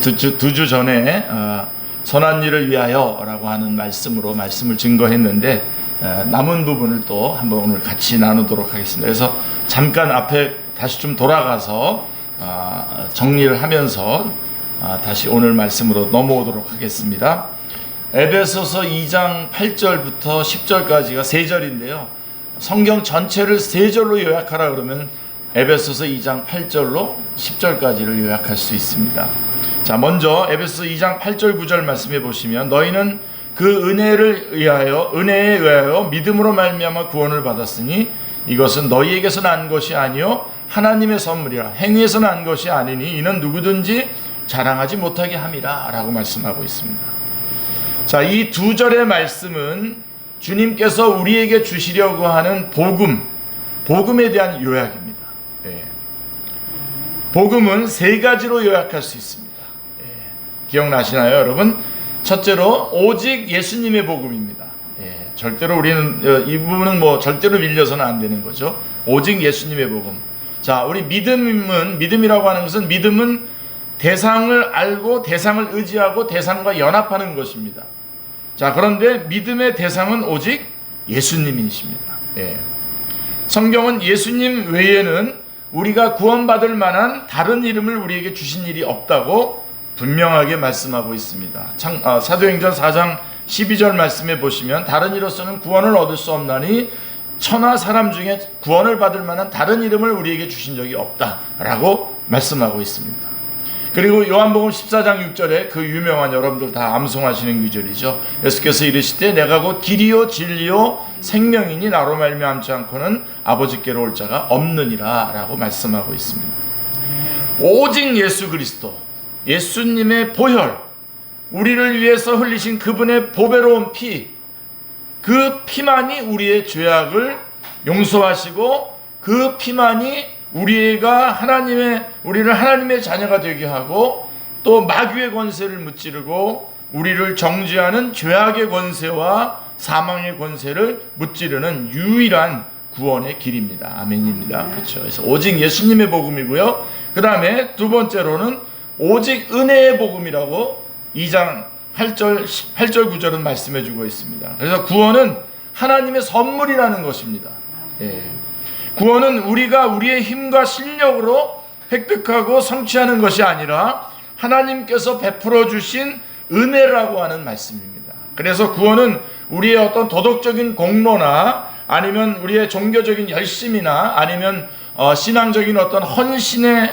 두주 두주 전에 어, 선한 일을 위하여라고 하는 말씀으로 말씀을 증거했는데 어, 남은 부분을 또 한번 오늘 같이 나누도록 하겠습니다. 그래서 잠깐 앞에 다시 좀 돌아가서 어, 정리를 하면서 어, 다시 오늘 말씀으로 넘어오도록 하겠습니다. 에베소서 2장 8절부터 10절까지가 세 절인데요. 성경 전체를 세 절로 요약하라 그러면 에베소서 2장 8절로 10절까지를 요약할 수 있습니다. 자, 먼저 에베소서 2장 8절 9절 말씀해 보시면 너희는 그 은혜를 의하여 은혜에 의하여 믿음으로 말미암아 구원을 받았으니 이것은 너희에게서 난 것이 아니요 하나님의 선물이라 행위에서 난 것이 아니니 이는 누구든지 자랑하지 못하게 함이라라고 말씀하고 있습니다. 자, 이 두 절의 말씀은 주님께서 우리에게 주시려고 하는 복음, 복음에 대한 요약입니다. 예. 복음은 세 가지로 요약할 수 있습니다. 예. 기억나시나요, 여러분? 첫째로 오직 예수님의 복음입니다. 예. 절대로 우리는 어, 이 부분은 뭐 절대로 밀려서는 안 되는 거죠. 오직 예수님의 복음. 자, 우리 믿음은 믿음이라고 하는 것은 믿음은 대상을 알고 대상을 의지하고 대상과 연합하는 것입니다. 자, 그런데 믿음의 대상은 오직 예수님이십니다. 예. 성경은 예수님 외에는 우리가 구원받을 만한 다른 이름을 우리에게 주신 일이 없다고 분명하게 말씀하고 있습니다. 창, 아, 사도행전 4장 12절 말씀에 보시면 다른 이로서는 구원을 얻을 수 없나니 천하 사람 중에 구원을 받을 만한 다른 이름을 우리에게 주신 적이 없다라고 말씀하고 있습니다. 그리고 요한복음 14장 6절에 그 유명한 여러분들 다 암송하시는 구절이죠. 예수께서 이르시되 내가 곧 길이요 진리요 생명이니 나로 말미암지 않고는 아버지께로 올 자가 없느니라라고 말씀하고 있습니다. 오직 예수 그리스도 예수님의 보혈 우리를 위해서 흘리신 그분의 보배로운 피 그 피만이 우리의 죄악을 용서하시고 그 피만이 우리가 하나님의 우리를 하나님의 자녀가 되게 하고 또 마귀의 권세를 무찌르고 우리를 정죄하는 죄악의 권세와 사망의 권세를 무찌르는 유일한 구원의 길입니다. 아멘입니다. 그렇죠. 그래서 오직 예수님의 복음이고요. 그 다음에 두 번째로는 오직 은혜의 복음이라고 2장 8절 8절 9절은 말씀해 주고 있습니다. 그래서 구원은 하나님의 선물이라는 것입니다. 예. 구원은 우리가 우리의 힘과 실력으로 획득하고 성취하는 것이 아니라 하나님께서 베풀어 주신 은혜라고 하는 말씀입니다. 그래서 구원은 우리의 어떤 도덕적인 공로나 아니면 우리의 종교적인 열심이나 아니면 어, 신앙적인 어떤 헌신에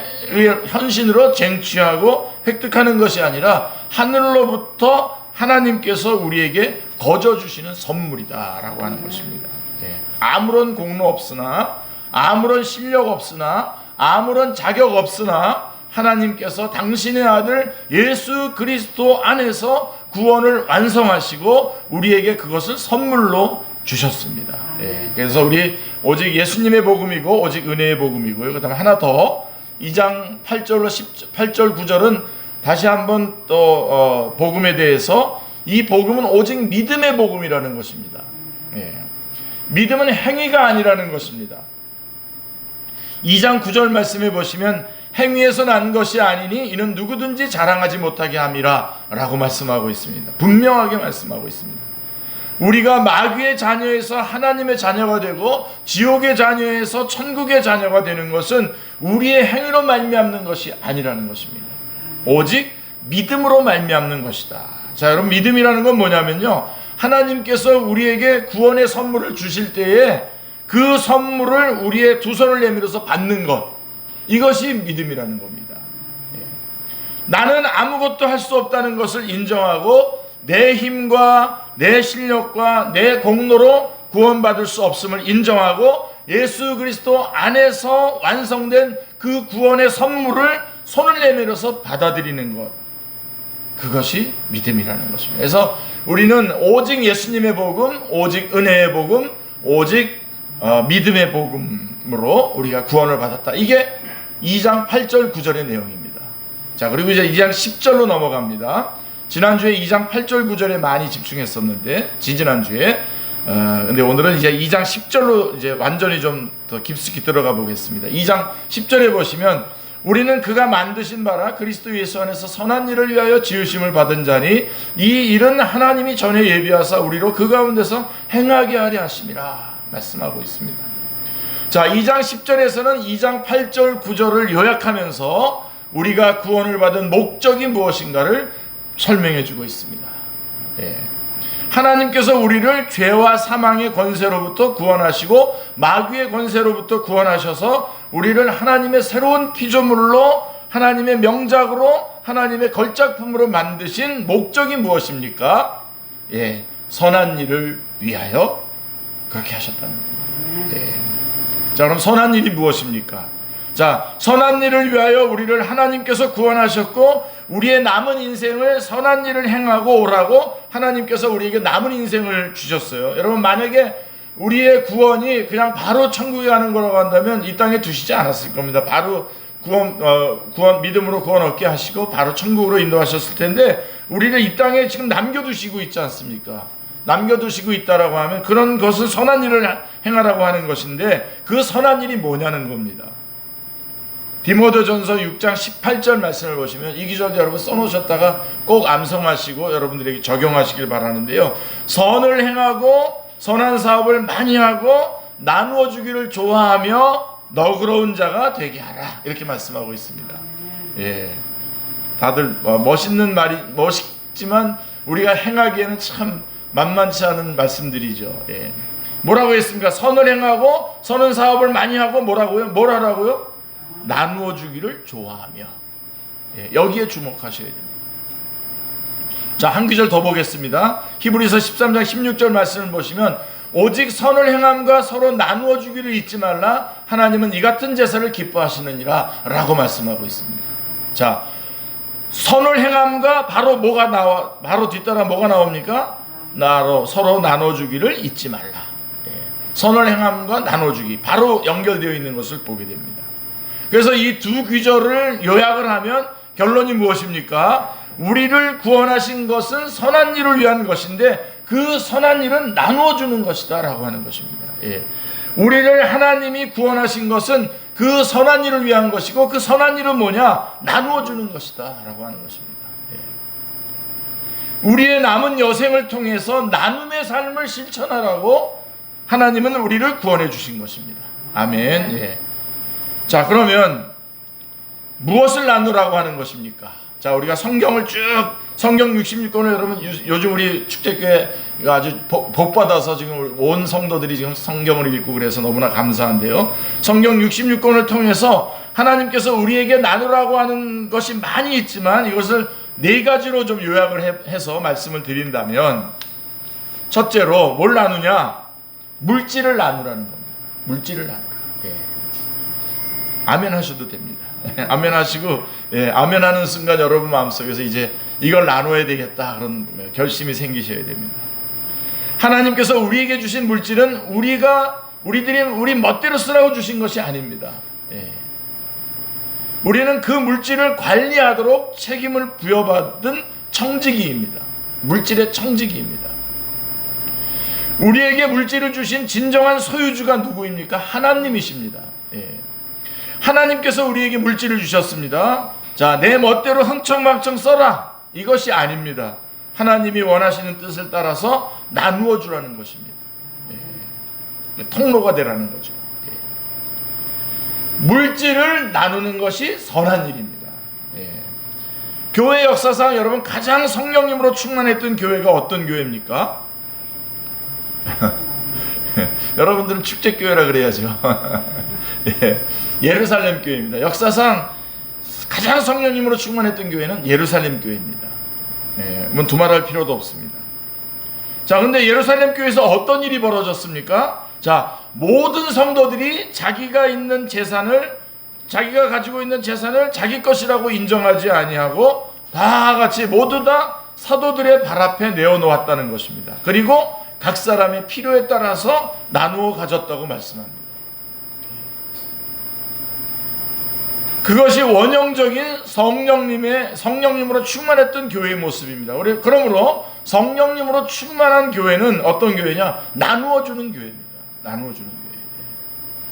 헌신으로 쟁취하고 획득하는 것이 아니라 하늘로부터 하나님께서 우리에게 거저 주시는 선물이다라고 하는 것입니다. 예. 아무런 공로 없으나 아무런 실력 없으나 아무런 자격 없으나 하나님께서 당신의 아들 예수 그리스도 안에서 구원을 완성하시고 우리에게 그것을 선물로 주셨습니다. 예, 그래서 우리 오직 예수님의 복음이고 오직 은혜의 복음이고요. 그다음 하나 더 2장 8절로 10, 8절 9절은 다시 한번 또 어, 복음에 대해서 이 복음은 오직 믿음의 복음이라는 것입니다. 예. 믿음은 행위가 아니라는 것입니다. 2장 9절 말씀해 보시면 행위에서 난 것이 아니니 이는 누구든지 자랑하지 못하게 함이라 라고 말씀하고 있습니다. 분명하게 말씀하고 있습니다. 우리가 마귀의 자녀에서 하나님의 자녀가 되고 지옥의 자녀에서 천국의 자녀가 되는 것은 우리의 행위로 말미암는 것이 아니라는 것입니다. 오직 믿음으로 말미암는 것이다. 자, 여러분 믿음이라는 건 뭐냐면요. 하나님께서 우리에게 구원의 선물을 주실 때에 그 선물을 우리의 두 손을 내밀어서 받는 것. 이것이 믿음이라는 겁니다. 예. 나는 아무것도 할 수 없다는 것을 인정하고 내 힘과 내 실력과 내 공로로 구원받을 수 없음을 인정하고 예수 그리스도 안에서 완성된 그 구원의 선물을 손을 내밀어서 받아들이는 것. 그것이 믿음이라는 것입니다. 그래서 우리는 오직 예수님의 복음, 오직 은혜의 복음, 오직 어, 믿음의 복음으로 우리가 구원을 받았다. 이게 2장 8절 9절의 내용입니다. 자, 그리고 이제 2장 10절로 넘어갑니다. 지난주에 2장 8절 9절에 많이 집중했었는데 지지난주에 어, 근데 오늘은 이제 2장 10절로 이제 완전히 좀 더 깊숙이 들어가 보겠습니다. 2장 10절에 보시면 우리는 그가 만드신 바라 그리스도 예수 안에서 선한 일을 위하여 지으심을 받은 자니 이 일은 하나님이 전에 예비하사 우리로 그 가운데서 행하게 하려 하심이라 말씀하고 있습니다. 자, 2장 10절에서는 2장 8절 9절을 요약하면서 우리가 구원을 받은 목적이 무엇인가를 설명해 주고 있습니다. 예. 하나님께서 우리를 죄와 사망의 권세로부터 구원하시고 마귀의 권세로부터 구원하셔서 우리를 하나님의 새로운 피조물로 하나님의 명작으로 하나님의 걸작품으로 만드신 목적이 무엇입니까? 예, 선한 일을 위하여 그렇게 하셨다는 겁니다. 예. 자, 그럼 선한 일이 무엇입니까? 자, 선한 일을 위하여 우리를 하나님께서 구원하셨고 우리의 남은 인생을 선한 일을 행하고 오라고 하나님께서 우리에게 남은 인생을 주셨어요. 여러분 만약에 우리의 구원이 그냥 바로 천국에 가는 거라고 한다면 이 땅에 두시지 않았을 겁니다. 바로 구원 어, 구원 믿음으로 구원 얻게 하시고 바로 천국으로 인도하셨을 텐데 우리를 이 땅에 지금 남겨두시고 있지 않습니까? 남겨두시고 있다라고 하면 그런 것을 선한 일을 행하라고 하는 것인데 그 선한 일이 뭐냐는 겁니다. 디모데전서 6장 18절 말씀을 보시면 이 기절도 여러분 써놓으셨다가 꼭 암송하시고 여러분들에게 적용하시길 바라는데요. 선을 행하고 선한 사업을 많이 하고 나누어 주기를 좋아하며 너그러운 자가 되게 하라 이렇게 말씀하고 있습니다. 예, 다들 어, 멋있는 말이 멋있지만 우리가 행하기에는 참 만만치 않은 말씀들이죠. 예. 뭐라고 했습니까? 선을 행하고 선은 사업을 많이 하고 뭐라고요? 뭘 하라고요? 나누어 주기를 좋아하며 예, 여기에 주목하셔야 됩니다. 자, 한 구절 더 보겠습니다. 히브리서 13장 16절 말씀을 보시면 오직 선을 행함과 서로 나누어 주기를 잊지 말라 하나님은 이 같은 제사를 기뻐하시느니라 라고 말씀하고 있습니다. 자, 선을 행함과 바로 뭐가 나와 바로 뒤따라 뭐가 나옵니까? 나로 서로 나눠 주기를 잊지 말라. 예. 선을 행함과 나눠 주기 바로 연결되어 있는 것을 보게 됩니다. 그래서 이 두 귀절을 요약을 하면 결론이 무엇입니까? 우리를 구원하신 것은 선한 일을 위한 것인데 그 선한 일은 나누어 주는 것이다 라고 하는 것입니다. 예. 우리를 하나님이 구원하신 것은 그 선한 일을 위한 것이고 그 선한 일은 뭐냐? 나누어 주는 것이다 라고 하는 것입니다. 예. 우리의 남은 여생을 통해서 나눔의 삶을 실천하라고 하나님은 우리를 구원해 주신 것입니다. 아멘. 예. 자, 그러면 무엇을 나누라고 하는 것입니까? 자, 우리가 성경을 쭉 성경 66권을 여러분 요- 요즘 우리 축제교회가 아주 복, 복 받아서 지금 온 성도들이 지금 성경을 읽고 그래서 너무나 감사한데요. 성경 66권을 통해서 하나님께서 우리에게 나누라고 하는 것이 많이 있지만 이것을 네 가지로 좀 요약을 해, 해서 말씀을 드린다면 첫째로 뭘 나누냐? 물질을 나누라는 겁니다. 물질을 나누라. 예. 아멘 하셔도 됩니다. 아멘 하시고 예, 아멘 하는 순간 여러분 마음속에서 이제 이걸 나눠야 되겠다 그런 결심이 생기셔야 됩니다. 하나님께서 우리에게 주신 물질은 우리가 우리들이 우리 멋대로 쓰라고 주신 것이 아닙니다. 예. 우리는 그 물질을 관리하도록 책임을 부여받은 청지기입니다. 물질의 청지기입니다. 우리에게 물질을 주신 진정한 소유주가 누구입니까? 하나님이십니다. 예. 하나님께서 우리에게 물질을 주셨습니다. 자, 내 멋대로 흥청망청 써라. 이것이 아닙니다. 하나님이 원하시는 뜻을 따라서 나누어 주라는 것입니다. 예. 통로가 되라는 거죠. 예. 물질을 나누는 것이 선한 일입니다. 예. 교회 역사상 여러분 가장 성령님으로 충만했던 교회가 어떤 교회입니까? 여러분들은 축제교회라 그래야죠. 예. 예루살렘 교회입니다. 역사상 가장 성령님으로 충만했던 교회는 예루살렘 교회입니다. 예, 뭐 두말할 필요도 없습니다. 자, 근데 예루살렘 교회에서 어떤 일이 벌어졌습니까? 자, 모든 성도들이 자기가 있는 재산을 자기가 가지고 있는 재산을 자기 것이라고 인정하지 아니하고 다 같이 모두 다 사도들의 발 앞에 내어 놓았다는 것입니다. 그리고 각 사람의 필요에 따라서 나누어 가졌다고 말씀합니다. 그것이 원형적인 성령님의 성령님으로 충만했던 교회의 모습입니다. 우리 그러므로 성령님으로 충만한 교회는 어떤 교회냐? 나누어 주는 교회입니다. 나누어 주는 교회.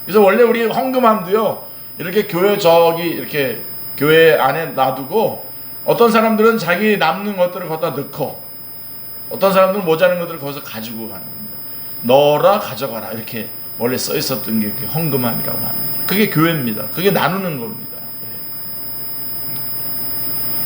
그래서 원래 우리 헌금함도요. 이렇게 교회 저기 이렇게 교회 안에 놔두고 어떤 사람들은 자기 남는 것들을 거기다 넣고 어떤 사람들은 모자른 것들을 거기서 가지고 가는 겁니다. 넣어라 가져가라 이렇게 원래 써 있었던 게 헌금함이라고 합니다. 그게 교회입니다. 그게 나누는 겁니다.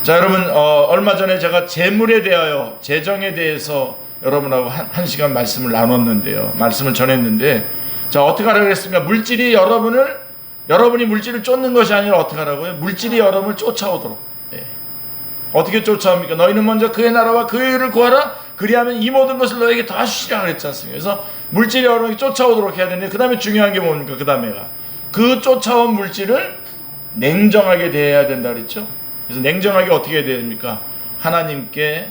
예. 자 여러분 어, 얼마 전에 제가 재물에 대하여 재정에 대해서 여러분하고 한, 한 시간 말씀을 나눴는데요. 말씀을 전했는데 자 어떻게 하라고 했습니까? 물질이 여러분을 여러분이 물질을 쫓는 것이 아니라 어떻게 하라고요? 물질이 여러분을 쫓아오도록. 예. 어떻게 쫓아옵니까? 너희는 먼저 그의 나라와 그의 일을 구하라. 그리하면 이 모든 것을 너에게 다 주시라 그랬지 않습니까? 그래서 물질이 여러분에게 쫓아오도록 해야 되는데 그 다음에 중요한 게 뭡니까? 그 다음에가 그 쫓아온 물질을 냉정하게 대해야 된다 그랬죠? 그래서 냉정하게 어떻게 해야 됩니까? 하나님께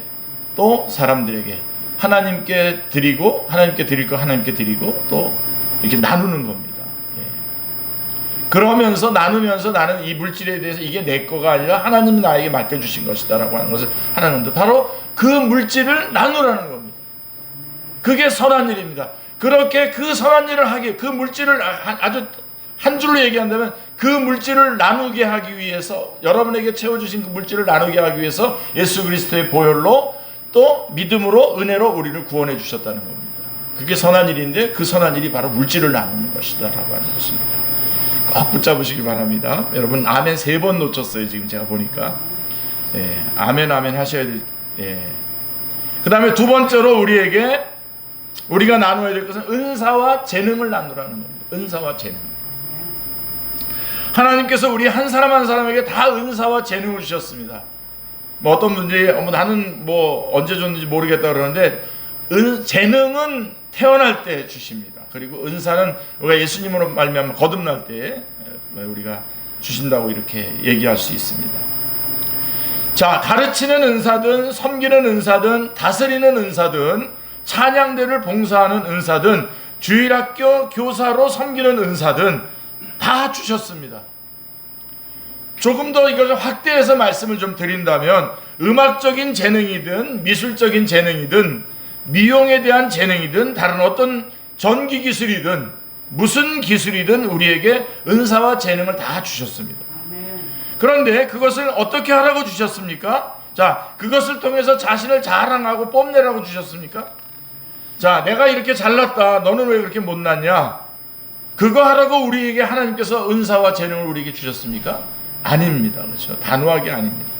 또 사람들에게 하나님께 드리고 하나님께 드릴 거 하나님께 드리고 또 이렇게 나누는 겁니다. 예. 그러면서 나누면서 나는 이 물질에 대해서 이게 내 거가 아니라 하나님이 나에게 맡겨주신 것이다라고 하는 것을 하나님도 바로 그 물질을 나누라는 겁니다. 그게 선한 일입니다. 그렇게 그 선한 일을 하기, 그 물질을 아- 아주 한 줄로 얘기한다면 그 물질을 나누게 하기 위해서 여러분에게 채워주신 그 물질을 나누게 하기 위해서 예수 그리스도의 보혈로 또 믿음으로 은혜로 우리를 구원해 주셨다는 겁니다. 그게 선한 일인데 그 선한 일이 바로 물질을 나누는 것이다라고 하는 것입니다. 꼭 붙잡으시기 바랍니다. 여러분 아멘 세 번 놓쳤어요 지금 제가 보니까. 예, 아멘 아멘 하셔야 될. 예. 그 다음에 두 번째로 우리에게 우리가 나눠야 될 것은 은사와 재능을 나누라는 겁니다. 은사와 재능. 하나님께서 우리 한 사람 한 사람에게 다 은사와 재능을 주셨습니다. 뭐 어떤 분들이 어, 뭐 나는 뭐 언제 줬는지 모르겠다 그러는데 은, 재능은 태어날 때 주십니다. 그리고 은사는 우리가 예수님으로 말미암아 거듭날 때 우리가 주신다고 이렇게 얘기할 수 있습니다. 자, 가르치는 은사든 섬기는 은사든 다스리는 은사든 찬양대를 봉사하는 은사든 주일학교 교사로 섬기는 은사든 다 주셨습니다. 조금 더 이것을 확대해서 말씀을 좀 드린다면 음악적인 재능이든 미술적인 재능이든 미용에 대한 재능이든 다른 어떤 전기 기술이든 무슨 기술이든 우리에게 은사와 재능을 다 주셨습니다. 그런데 그것을 어떻게 하라고 주셨습니까? 자, 그것을 통해서 자신을 자랑하고 뽐내라고 주셨습니까? 자, 내가 이렇게 잘났다. 너는 왜 그렇게 못났냐? 그거 하라고 우리에게 하나님께서 은사와 재능을 우리에게 주셨습니까? 아닙니다. 그렇죠? 단호하게 아닙니다.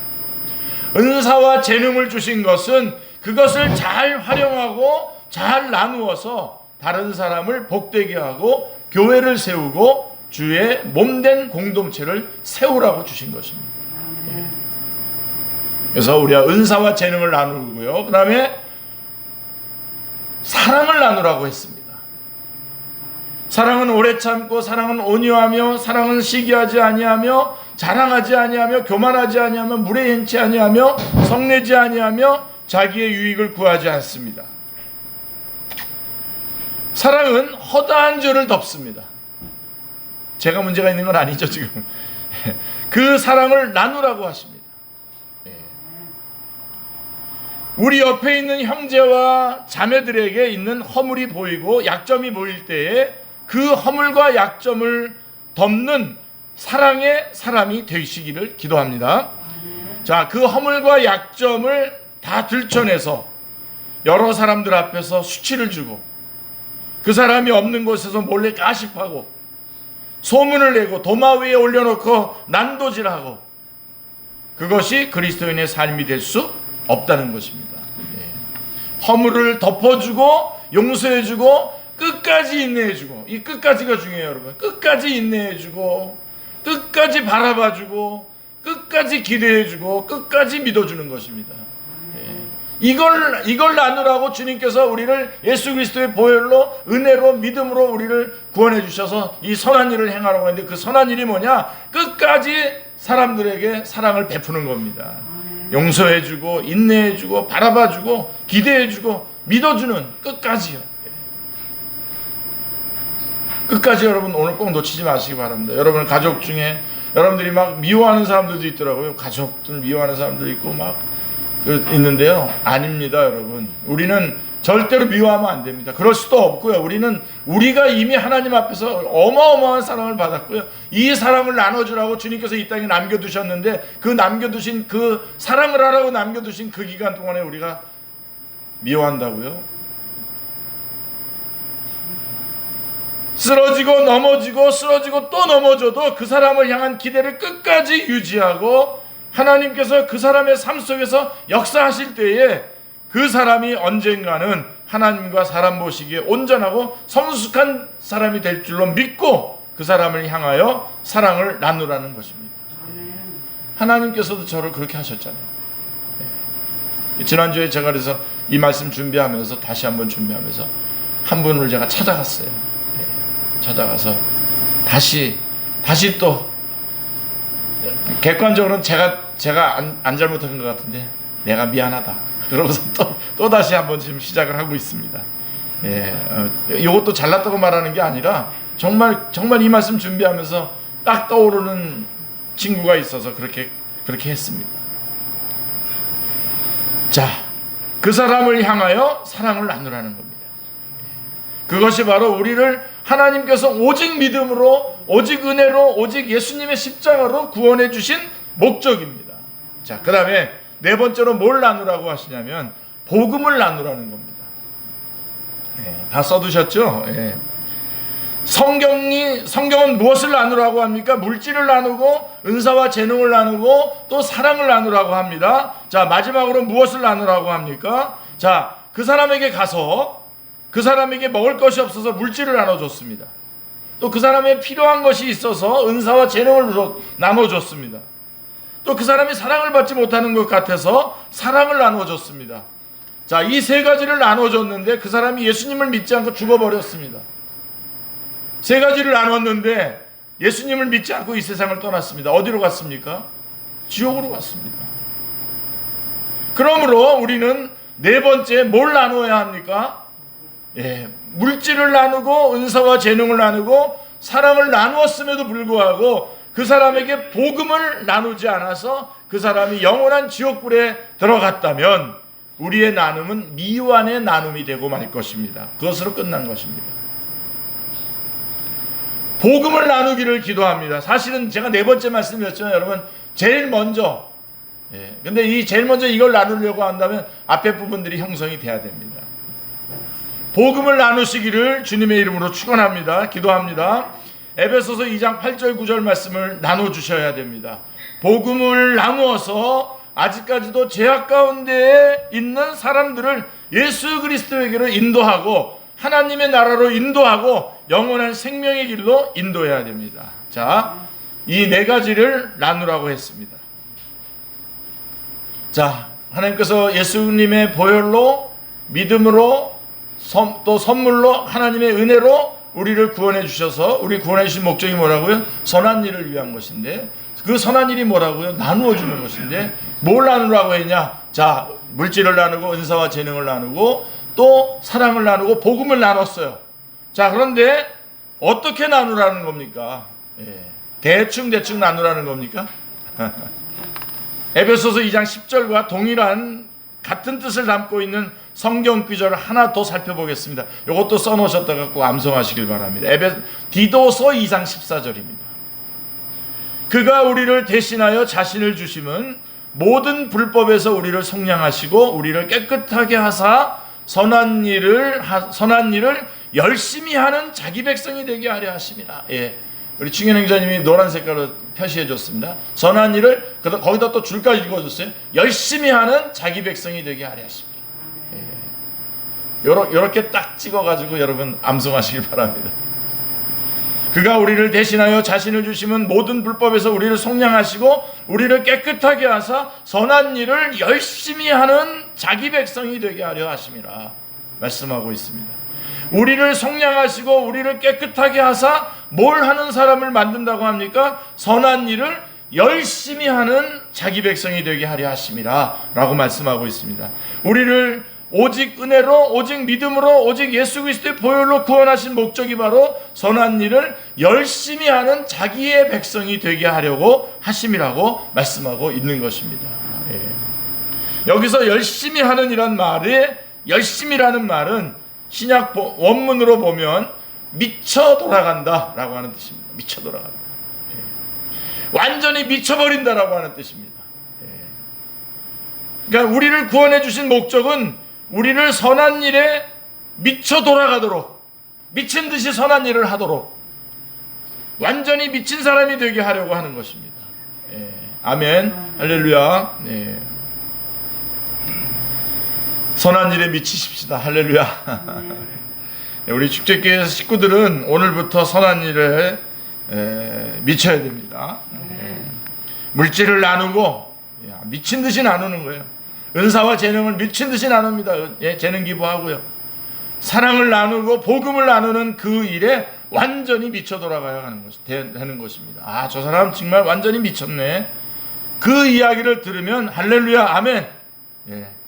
은사와 재능을 주신 것은 그것을 잘 활용하고 잘 나누어서 다른 사람을 복되게 하고 교회를 세우고 주의 몸된 공동체를 세우라고 주신 것입니다. 그래서 우리가 은사와 재능을 나누고요. 그 다음에 사랑을 나누라고 했습니다. 사랑은 오래 참고 사랑은 온유하며 사랑은 시기하지 아니하며 자랑하지 아니하며 교만하지 아니하며 물에 행치 아니하며 성내지 아니하며 자기의 유익을 구하지 않습니다. 사랑은 허다한 죄를 덮습니다. 제가 문제가 있는 건 아니죠 지금. 그 사랑을 나누라고 하십니다. 예. 우리 옆에 있는 형제와 자매들에게 있는 허물이 보이고 약점이 보일 때에 그 허물과 약점을 덮는 사랑의 사람이 되시기를 기도합니다. 자, 그 허물과 약점을 다 들춰내서 여러 사람들 앞에서 수치를 주고 그 사람이 없는 곳에서 몰래 가십하고 소문을 내고 도마 위에 올려놓고 난도질하고 그것이 그리스도인의 삶이 될 수 없다는 것입니다. 예. 허물을 덮어주고 용서해주고 끝까지 인내해주고 이 끝까지가 중요해요, 여러분. 끝까지 인내해주고 끝까지 바라봐주고 끝까지 기대해주고 끝까지 믿어주는 것입니다. 예. 이걸 이걸 나누라고 주님께서 우리를 예수 그리스도의 보혈로 은혜로 믿음으로 우리를 구원해 주셔서 이 선한 일을 행하라고 했는데 그 선한 일이 뭐냐? 끝까지 사람들에게 사랑을 베푸는 겁니다. 용서해 주고 인내해 주고 바라봐 주고 기대해 주고 믿어 주는 끝까지요. 끝까지 여러분 오늘 꼭 놓치지 마시기 바랍니다. 여러분 가족 중에 여러분들이 막 미워하는 사람들도 있더라고요. 가족들 미워하는 사람도 있고 막그 있는데요. 아닙니다, 여러분. 우리는 절대로 미워하면 안 됩니다. 그럴 수도 없고요. 우리는 우리가 이미 하나님 앞에서 어마어마한 사랑을 받았고요. 이 사랑을 나눠주라고 주님께서 이 땅에 남겨두셨는데 그 남겨두신 그 사랑을 하라고 남겨두신 그 기간 동안에 우리가 미워한다고요? 쓰러지고 넘어지고 쓰러지고 또 넘어져도 그 사람을 향한 기대를 끝까지 유지하고 하나님께서 그 사람의 삶 속에서 역사하실 때에 그 사람이 언젠가는 하나님과 사람 보시기에 온전하고 성숙한 사람이 될 줄로 믿고 그 사람을 향하여 사랑을 나누라는 것입니다. 하나님께서도 저를 그렇게 하셨잖아요. 네. 지난주에 제가 그래서 이 말씀 준비하면서 다시 한번 준비하면서 한 분을 제가 찾아갔어요. 네. 찾아가서 다시 다시 또 객관적으로는 제가 제가 안, 안 잘못한 것 같은데 내가 미안하다. 그러면서 또, 또 다시 한번 지금 시작을 하고 있습니다. 예, 어, 이것도 잘났다고 말하는 게 아니라 정말 정말 이 말씀 준비하면서 딱 떠오르는 친구가 있어서 그렇게 그렇게 했습니다. 자, 그 사람을 향하여 사랑을 나누라는 겁니다. 그것이 바로 우리를 하나님께서 오직 믿음으로, 오직 은혜로, 오직 예수님의 십자가로 구원해 주신 목적입니다. 자, 그 다음에 네 번째로 뭘 나누라고 하시냐면 복음을 나누라는 겁니다. 예, 다 써두셨죠? 예. 성경이 성경은 무엇을 나누라고 합니까? 물질을 나누고 은사와 재능을 나누고 또 사랑을 나누라고 합니다. 자, 마지막으로 무엇을 나누라고 합니까? 자, 그 사람에게 가서 그 사람에게 먹을 것이 없어서 물질을 나눠 줬습니다. 또 그 사람의 필요한 것이 있어서 은사와 재능을 나눠 줬습니다. 또 그 사람이 사랑을 받지 못하는 것 같아서 사랑을 나눠 줬습니다. 자, 이 세 가지를 나눠 줬는데 그 사람이 예수님을 믿지 않고 죽어 버렸습니다. 세 가지를 나눴는데 예수님을 믿지 않고 이 세상을 떠났습니다. 어디로 갔습니까? 지옥으로 갔습니다. 그러므로 우리는 네 번째 뭘 나누어야 합니까? 예, 물질을 나누고 은사와 재능을 나누고 사랑을 나누었음에도 불구하고 그 사람에게 복음을 나누지 않아서 그 사람이 영원한 지옥불에 들어갔다면 우리의 나눔은 미완의 나눔이 되고 말 것입니다. 그것으로 끝난 것입니다. 복음을 나누기를 기도합니다. 사실은 제가 네 번째 말씀이었잖아요, 여러분. 제일 먼저, 예, 근데 이 제일 먼저 이걸 나누려고 한다면 앞에 부분들이 형성이 돼야 됩니다. 복음을 나누시기를 주님의 이름으로 축원합니다. 기도합니다. 에베소서 2장 8절 9절 말씀을 나눠 주셔야 됩니다. 복음을 나누어서 아직까지도 죄악 가운데 있는 사람들을 예수 그리스도에게로 인도하고 하나님의 나라로 인도하고 영원한 생명의 길로 인도해야 됩니다. 자, 이 네 가지를 나누라고 했습니다. 자, 하나님께서 예수님의 보혈로 믿음으로 선, 또 선물로 하나님의 은혜로 우리를 구원해 주셔서 우리 구원해 주신 목적이 뭐라고요? 선한 일을 위한 것인데 그 선한 일이 뭐라고요? 나누어 주는 것인데 뭘 나누라고 했냐? 자, 물질을 나누고 은사와 재능을 나누고 또 사랑을 나누고 복음을 나눴어요. 자, 그런데 어떻게 나누라는 겁니까? 예. 대충 대충 나누라는 겁니까? 에베소서 2장 10절과 동일한 같은 뜻을 담고 있는 성경 구절을 하나 더 살펴보겠습니다. 이것도 써놓으셨다 갖고 암송하시길 바랍니다. 에베 디도서 2장 14절입니다. 그가 우리를 대신하여 자신을 주심은 모든 불법에서 우리를 속량하시고 우리를 깨끗하게 하사 선한 일을 하, 선한 일을 열심히 하는 자기 백성이 되게 하려 하심이라. 예. 우리 충현 행자님이 노란 색깔로 표시해 줬습니다. 선한 일을 거기다 또 줄까지 읽어 줬어요. 열심히 하는 자기 백성이 되게 하려 하십니다. 예. 요렇게 딱 찍어 가지고 여러분 암송하시길 바랍니다. 그가 우리를 대신하여 자신을 주시면 모든 불법에서 우리를 속량하시고 우리를 깨끗하게 하사 선한 일을 열심히 하는 자기 백성이 되게 하려 하심이라 말씀하고 있습니다. 우리를 속량하시고 우리를 깨끗하게 하사 뭘 하는 사람을 만든다고 합니까? 선한 일을 열심히 하는 자기 백성이 되게 하려 하심이라 라고 말씀하고 있습니다. 우리를 오직 은혜로 오직 믿음으로 오직 예수 그리스도의 보혈로 구원하신 목적이 바로 선한 일을 열심히 하는 자기의 백성이 되게 하려고 하심이라고 말씀하고 있는 것입니다. 예. 여기서 열심히 하는 이란 말에 열심이라는 말은 신약 보- 원문으로 보면 미쳐 돌아간다 라고 하는 뜻입니다. 미쳐 돌아간다. 예. 완전히 미쳐버린다 라고 하는 뜻입니다. 예. 그러니까 우리를 구원해 주신 목적은 우리를 선한 일에 미쳐 돌아가도록 미친 듯이 선한 일을 하도록 완전히 미친 사람이 되게 하려고 하는 것입니다. 예. 아멘. 할렐루야. 예. 선한 일에 미치십시다. 할렐루야. 예, 우리 축제교회 식구들은 오늘부터 선한 일에 에, 미쳐야 됩니다. 예. 물질을 나누고 야, 미친 듯이 나누는 거예요. 은사와 재능을 미친 듯이 나눕니다. 예, 재능 기부하고요. 사랑을 나누고 복음을 나누는 그 일에 완전히 미쳐 돌아가야 하는 것 되는 것입니다. 아, 저 사람 정말 완전히 미쳤네. 그 이야기를 들으면 할렐루야, 아멘. 예.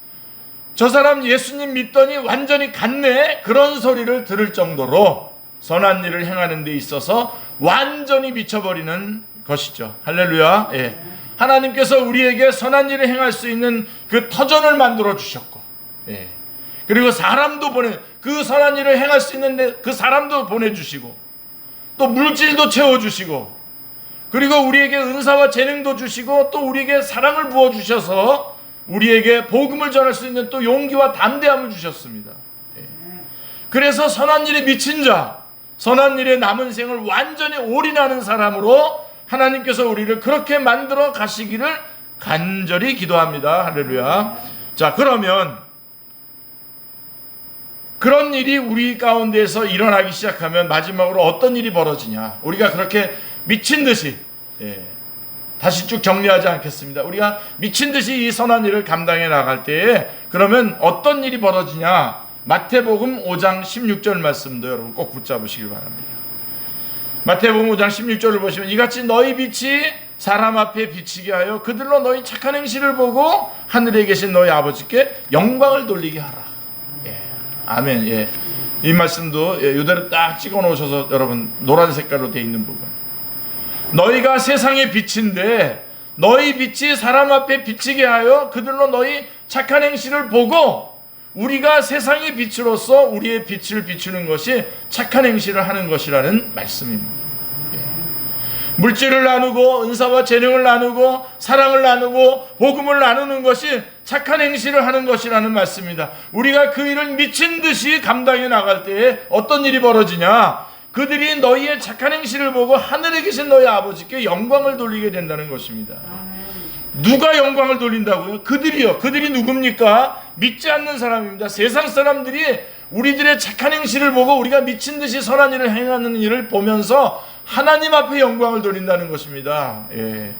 저 사람 예수님 믿더니 완전히 갔네. 그런 소리를 들을 정도로 선한 일을 행하는 데 있어서 완전히 미쳐버리는 것이죠. 할렐루야. 예. 하나님께서 우리에게 선한 일을 행할 수 있는 그 터전을 만들어 주셨고, 예. 그리고 사람도 보내, 그 선한 일을 행할 수 있는 그 사람도 보내주시고, 또 물질도 채워주시고, 그리고 우리에게 은사와 재능도 주시고, 또 우리에게 사랑을 부어 주셔서, 우리에게 복음을 전할 수 있는 또 용기와 담대함을 주셨습니다. 예. 그래서 선한 일에 미친 자, 선한 일에 남은 생을 완전히 올인하는 사람으로 하나님께서 우리를 그렇게 만들어 가시기를 간절히 기도합니다. 할렐루야. 자, 그러면 그런 일이 우리 가운데서 일어나기 시작하면 마지막으로 어떤 일이 벌어지냐? 우리가 그렇게 미친 듯이 예, 다시 쭉 정리하지 않겠습니다. 우리가 미친 듯이 이 선한 일을 감당해 나갈 때에 그러면 어떤 일이 벌어지냐? 마태복음 5장 16절 말씀도 여러분 꼭 붙잡으시길 바랍니다. 마태복음 5장 16절을 보시면 이같이 너희 빛이 사람 앞에 비치게 하여 그들로 너희 착한 행실을 보고 하늘에 계신 너희 아버지께 영광을 돌리게 하라. 예. 아멘. 예. 이 말씀도 예, 이대로 딱 찍어 놓으셔서 여러분 노란 색깔로 되어 있는 부분. 너희가 세상의 빛인데 너희 빛이 사람 앞에 비치게 하여 그들로 너희 착한 행실을 보고 우리가 세상의 빛으로서 우리의 빛을 비추는 것이 착한 행실을 하는 것이라는 말씀입니다. 예. 물질을 나누고 은사와 재능을 나누고 사랑을 나누고 복음을 나누는 것이 착한 행실을 하는 것이라는 말씀입니다. 우리가 그 일을 미친 듯이 감당해 나갈 때에 어떤 일이 벌어지냐? 그들이 너희의 착한 행실을 보고 하늘에 계신 너희 아버지께 영광을 돌리게 된다는 것입니다. 누가 영광을 돌린다고요? 그들이요. 그들이 누굽니까? 믿지 않는 사람입니다. 세상 사람들이 우리들의 착한 행실을 보고 우리가 미친 듯이 선한 일을 행하는 일을 보면서 하나님 앞에 영광을 돌린다는 것입니다. 예.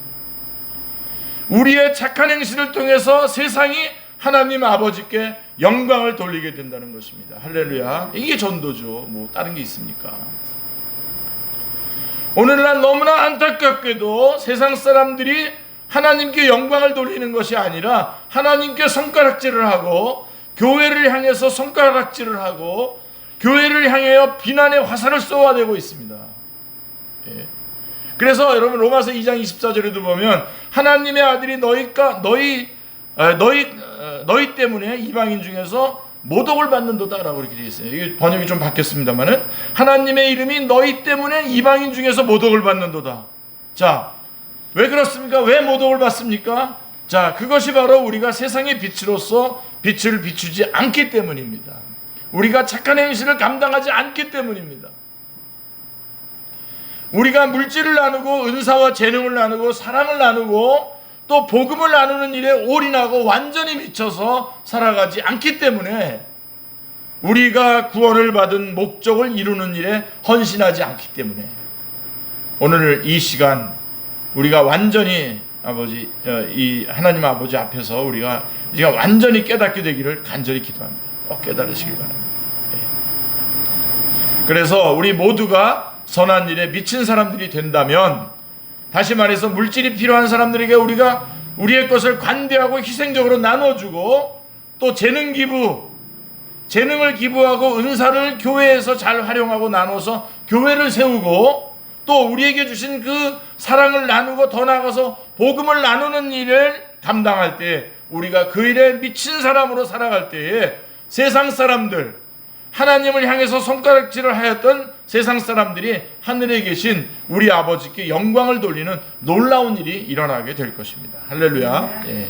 우리의 착한 행실을 통해서 세상이 하나님 아버지께 영광을 돌리게 된다는 것입니다. 할렐루야. 이게 전도죠. 뭐 다른 게 있습니까? 오늘날 너무나 안타깝게도 세상 사람들이 하나님께 영광을 돌리는 것이 아니라 하나님께 손가락질을 하고 교회를 향해서 손가락질을 하고 교회를 향하여 비난의 화살을 쏘아대고 있습니다. 예. 그래서 여러분 로마서 2장 24절에도 보면 하나님의 아들이 너희가 너희 어, 너희 어, 너희 때문에 이방인 중에서 모독을 받는도다라고 이렇게 되어 있어요. 이게 번역이 좀 바뀌었습니다만은 하나님의 이름이 너희 때문에 이방인 중에서 모독을 받는도다. 자, 왜 그렇습니까? 왜 모독을 받습니까? 자, 그것이 바로 우리가 세상의 빛으로서 빛을 비추지 않기 때문입니다. 우리가 착한 행실을 감당하지 않기 때문입니다. 우리가 물질을 나누고 은사와 재능을 나누고 사랑을 나누고 또 복음을 나누는 일에 올인하고 완전히 미쳐서 살아가지 않기 때문에 우리가 구원을 받은 목적을 이루는 일에 헌신하지 않기 때문에 오늘 이 시간 우리가 완전히 아버지 어, 이 하나님 아버지 앞에서 우리가 이제 완전히 깨닫게 되기를 간절히 기도합니다. 꼭 깨달으시길 바랍니다. 예. 그래서 우리 모두가 선한 일에 미친 사람들이 된다면 다시 말해서 물질이 필요한 사람들에게 우리가 우리의 것을 관대하고 희생적으로 나눠주고 또 재능 기부, 재능을 기부하고 은사를 교회에서 잘 활용하고 나눠서 교회를 세우고 또 우리에게 주신 그 사랑을 나누고 더 나아가서 복음을 나누는 일을 감당할 때 우리가 그 일에 미친 사람으로 살아갈 때에 세상 사람들 하나님을 향해서 손가락질을 하였던 세상 사람들이 하늘에 계신 우리 아버지께 영광을 돌리는 놀라운 일이 일어나게 될 것입니다. 할렐루야. 예.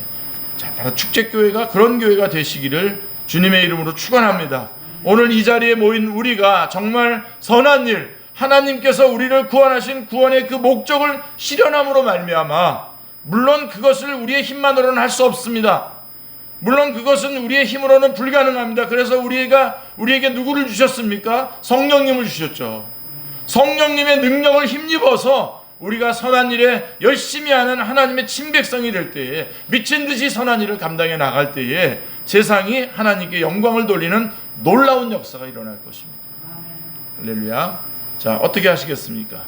자, 바로 축제교회가 그런 교회가 되시기를 주님의 이름으로 축원합니다. 오늘 이 자리에 모인 우리가 정말 선한 일, 하나님께서 우리를 구원하신 구원의 그 목적을 실현함으로 말미암아 물론 그것을 우리의 힘만으로는 할 수 없습니다. 물론 그것은 우리의 힘으로는 불가능합니다. 그래서 우리가 우리에게 누구를 주셨습니까? 성령님을 주셨죠. 성령님의 능력을 힘입어서 우리가 선한 일에 열심히 하는 하나님의 친백성이 될 때에 미친 듯이 선한 일을 감당해 나갈 때에 세상이 하나님께 영광을 돌리는 놀라운 역사가 일어날 것입니다. 할렐루야. 자, 어떻게 하시겠습니까?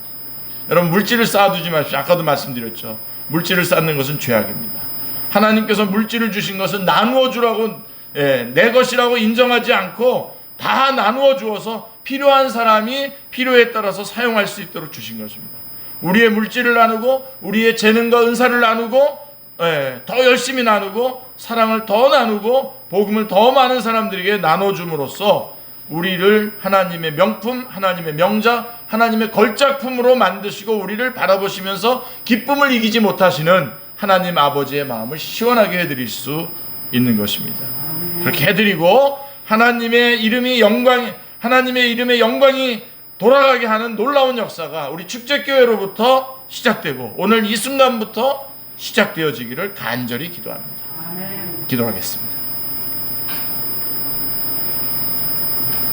여러분 물질을 쌓아두지 마십시오. 아까도 말씀드렸죠. 물질을 쌓는 것은 죄악입니다. 하나님께서 물질을 주신 것은 나누어 주라고 예, 내 것이라고 인정하지 않고 다 나누어 주어서 필요한 사람이 필요에 따라서 사용할 수 있도록 주신 것입니다. 우리의 물질을 나누고 우리의 재능과 은사를 나누고 예, 더 열심히 나누고 사랑을 더 나누고 복음을 더 많은 사람들에게 나눠줌으로써 우리를 하나님의 명품, 하나님의 명자, 하나님의 걸작품으로 만드시고 우리를 바라보시면서 기쁨을 이기지 못하시는 하나님 아버지의 마음을 시원하게 해드릴 수 있는 것입니다. 그렇게 해드리고 하나님의 이름이 영광, 하나님의 이름의 영광이 돌아가게 하는 놀라운 역사가 우리 축제교회로부터 시작되고 오늘 이 순간부터 시작되어지기를 간절히 기도합니다. 기도하겠습니다.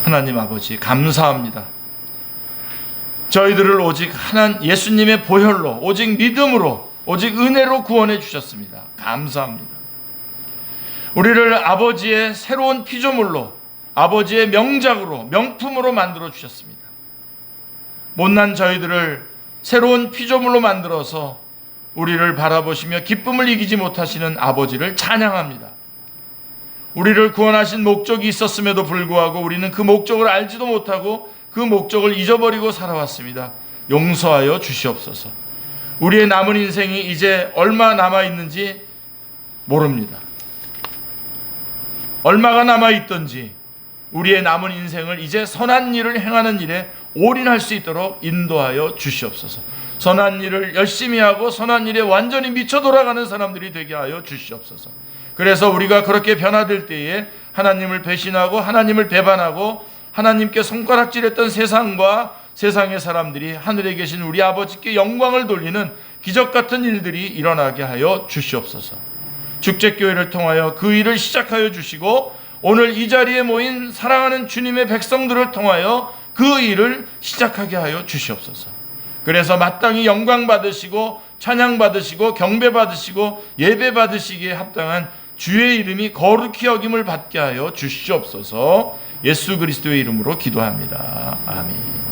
하나님 아버지 감사합니다. 저희들을 오직 하나 예수님의 보혈로 오직 믿음으로 오직 은혜로 구원해 주셨습니다. 감사합니다. 우리를 아버지의 새로운 피조물로 아버지의 명작으로 명품으로 만들어 주셨습니다. 못난 저희들을 새로운 피조물로 만들어서 우리를 바라보시며 기쁨을 이기지 못하시는 아버지를 찬양합니다. 우리를 구원하신 목적이 있었음에도 불구하고 우리는 그 목적을 알지도 못하고 그 목적을 잊어버리고 살아왔습니다. 용서하여 주시옵소서. 우리의 남은 인생이 이제 얼마 남아 있는지 모릅니다. 얼마가 남아 있던지 우리의 남은 인생을 이제 선한 일을 행하는 일에 올인할 수 있도록 인도하여 주시옵소서. 선한 일을 열심히 하고 선한 일에 완전히 미쳐 돌아가는 사람들이 되게 하여 주시옵소서. 그래서 우리가 그렇게 변화될 때에 하나님을 배신하고 하나님을 배반하고 하나님께 손가락질했던 세상과 세상의 사람들이 하늘에 계신 우리 아버지께 영광을 돌리는 기적 같은 일들이 일어나게 하여 주시옵소서. 축제교회를 통하여 그 일을 시작하여 주시고 오늘 이 자리에 모인 사랑하는 주님의 백성들을 통하여 그 일을 시작하게 하여 주시옵소서. 그래서 마땅히 영광 받으시고 찬양 받으시고 경배 받으시고 예배 받으시기에 합당한 주의 이름이 거룩히 여김을 받게 하여 주시옵소서. 예수 그리스도의 이름으로 기도합니다. 아멘.